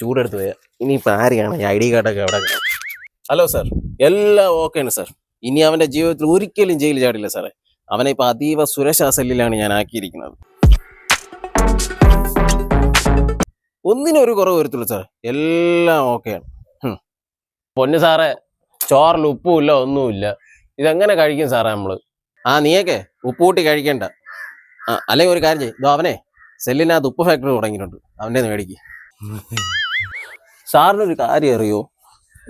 ചൂടെടുത്ത് പോയാ. ഇനിയിപ്പോൾ ആരെയാണ് ഈ ഐ ഡി കാർഡൊക്കെ അവിടെ ഹലോ സാർ എല്ലാം ആണ് സാർ. ഇനി അവന്റെ ജീവിതത്തിൽ ഒരിക്കലും ജയിലിൽ ചാടില്ല സാറേ. അവനെ ഇപ്പൊ അതീവ സുരക്ഷാ സെല്ലിലാണ് ഞാൻ ആക്കിയിരിക്കുന്നത്. ഒന്നിനും ഒരു കുറവ് വരത്തുള്ളൂ സാർ എല്ലാം ഓക്കെയാണ്. പൊന്നു സാറേ ചോറിൽ ഉപ്പുമില്ല ഒന്നുമില്ല ഇതെങ്ങനെ കഴിക്കും സാറേ നമ്മൾ? ആ നീയൊക്കെ ഉപ്പ് കൂട്ടി കഴിക്കണ്ട. ആ അല്ലെങ്കിൽ ഒരു കാര്യം ചെയ്യും. ഇതോ അവനെ സെല്ലിനകത്ത് ഉപ്പ് ഫാക്ടറി തുടങ്ങിയിട്ടുണ്ട്. അവന്റെ മേടിക്ക്. സാറിനൊരു കാര്യം അറിയോ?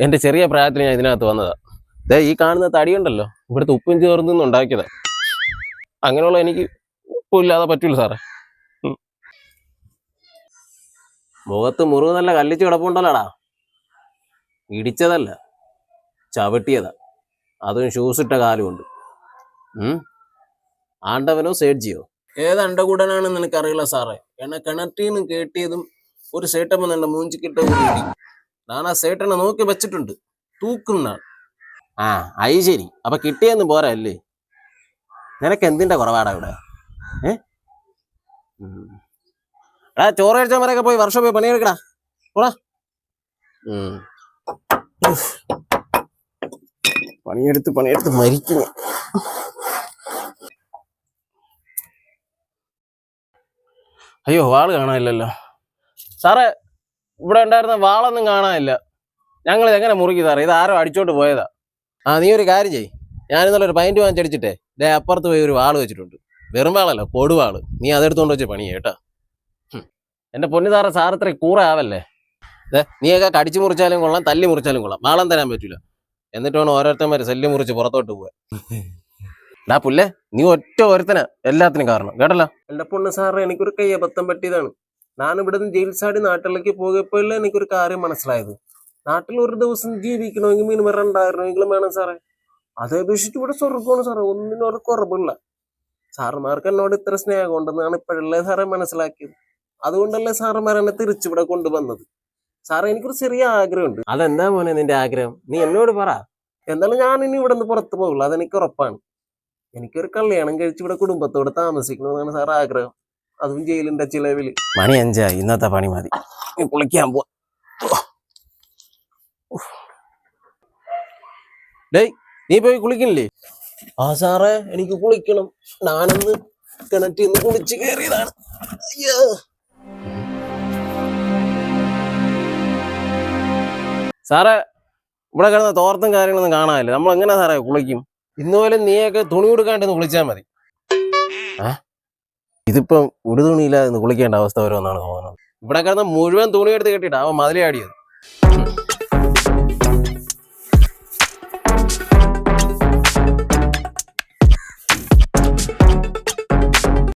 എന്റെ ചെറിയ പ്രായത്തിൽ ഞാൻ ഇതിനകത്ത് വന്നതാ. ദേ ഈ കാണുന്ന തടിയുണ്ടല്ലോ? ഇവിടുത്തെ ഉപ്പും ചേർന്ന് ഉണ്ടാക്കിയതാ. അങ്ങനെയുള്ള എനിക്ക് ഉപ്പില്ലാതെ പറ്റൂല സാറേ. മുഖത്ത് മുറിവ് നല്ല കല്ലിച്ച് കിടപ്പുണ്ടല്ലോടാ. ഇടിച്ചതല്ല ചവിട്ടിയതാ. അതും ഷൂസ് ഇട്ട കാലുമുണ്ട് ആണ്ടവനോ സേഡ്ജിയോ ഏത് അണ്ടകൂടനാണെന്ന് എനിക്കറിയില്ല സാറേ. എന്നെ കിണറ്റീന്ന് കേട്ടിയതും ഒരു സേട്ടമ്മ എന്റെ മൂഞ്ചിക്കിട്ട് ഇടി. ഞാൻ ആ സേട്ടനെ നോക്കി വെച്ചിട്ടുണ്ട്. തൂക്കുന്നാണ് ആ അയി ശരി. അപ്പൊ കിട്ടിയെന്ന് പോരാ അല്ലേ? നിനക്ക് എന്തിന്റെ കുറവാടാ ഇവിടെ? ഏ? ഉം. എടാ ചോറ് പോയി വർഷം പോയി പണിയെടുക്കടാ. പോടാ. പണിയെടുത്ത് പണിയെടുത്ത് മരിക്കും അയ്യോ വാൾ കാണാനില്ലല്ലോ. സാറേ ഇവിടെ ഉണ്ടായിരുന്ന വാളൊന്നും കാണാനില്ല. ഞങ്ങൾ എങ്ങനെ മുറുക്കി സാറേ? ഇത് ആരോ അടിച്ചോണ്ട് പോയതാ. ആ നീ ഒരു കാര്യം ചെയ് ഞാൻ ഇന്നലെ ഒരു പൈന്റ് വാങ്ങിച്ചടിച്ചിട്ടേ ദേ അപ്പുറത്ത് പോയി ഒരു വാൾ വെച്ചിട്ടുണ്ട്. വെറും വാളല്ല കൊടുവാൾ നീ അതെടുത്തോണ്ട് വെച്ച് പണി കേട്ടോ. എന്റെ പൊന്നു സാറേ സാർ ഇത്ര കൂറ ആവല്ലേ? ദേ നീയൊക്കെ കടിച്ചു മുറിച്ചാലും കൊള്ളാം തല്ലി മുറിച്ചാലും കൊള്ളാം. വാളം തരാൻ പറ്റില്ല എന്നിട്ട് വേണം ഓരോരുത്തന്മാര് സെല്ലി മുറിച്ച് പുറത്തോട്ട് പോവാൻ ഡാ പുല്ലേ നീ ഒറ്റ ഒരുത്തനാ എല്ലാത്തിനും കാരണം. കേട്ടല്ലോ? എന്റെ പൊണ്ണ് സാറേ എനിക്കൊരു കൈ അബദ്ധം പറ്റിയതാണ്. ഞാൻ ഇവിടെ നിന്ന് ജയിൽ ചാടി നാട്ടിലേക്ക് പോയപ്പോഴല്ലേ എനിക്കൊരു കാര്യം മനസ്സിലായത്. നാട്ടിൽ ഒരു ദിവസം ജീവിക്കണമെങ്കിൽ മിനിമം രണ്ടായിരം വേണം സാറേ. അതേ അപേക്ഷിച്ച് ഇവിടെ സ്വർഗമാണ് സാറേ. ഒന്നിനും ഒരു കുറവില്ല. സാറുമാർക്ക് എന്നോട് ഇത്ര സ്നേഹം ഉണ്ടെന്നാണ് ഇപ്പോഴല്ലേ സാറേ മനസ്സിലാക്കിയത്. അതുകൊണ്ടല്ലേ സാറുമാർ എന്നെ തിരിച്ചിവിടെ കൊണ്ടുവന്നത്. സാറേ എനിക്കൊരു ചെറിയ ആഗ്രഹമുണ്ട്. അതെന്താ മോനെ നിന്റെ ആഗ്രഹം? നീ എന്നോട് പറ. എന്നാലും ഞാൻ ഇനി ഇവിടെ നിന്ന് പുറത്തു പോകില്ല. അതെനിക്ക് ഉറപ്പാണ്. എനിക്കൊരു കല്യാണം കഴിച്ച് ഇവിടെ കുടുംബത്തോട് താമസിക്കണമെന്നാണ് സാർ ആഗ്രഹം. അതും ജയിലിന്റെ ചിലവിൽ മണി അഞ്ചാ ഇന്നത്തെ പണി മതി. കുളിക്കാൻ പോ ഡേയ് നീ പോയി കുളിക്കണില്ലേ? ആ സാറേ എനിക്ക് കുളിക്കണം. ഞാനൊന്ന് കിണറ്റിൽ നിന്ന് കുളിച്ച് കയറിയതാണ്. അയ്യോ. സാറേ ഇവിടെ കിടന്ന തോർത്തും കാര്യങ്ങളൊന്നും കാണാനില്ല. നമ്മൾ എങ്ങനെ സാറേ കുളിക്കും? ഇന്നുപോലെ നീയൊക്കെ തുണി കൊടുക്കാണ്ടെന്ന് കുളിച്ചാൽ മതി. ആ? ഇതിപ്പം ഒരു തുണിയില്ലാതെ കുളിക്കേണ്ട അവസ്ഥ വരുമെന്നാണ് തോന്നുന്നത്. ഇവിടെ കിടന്ന മുഴുവൻ തുണി എടുത്ത് കെട്ടിയിട്ട് അവൻ മതിലാടിയത്.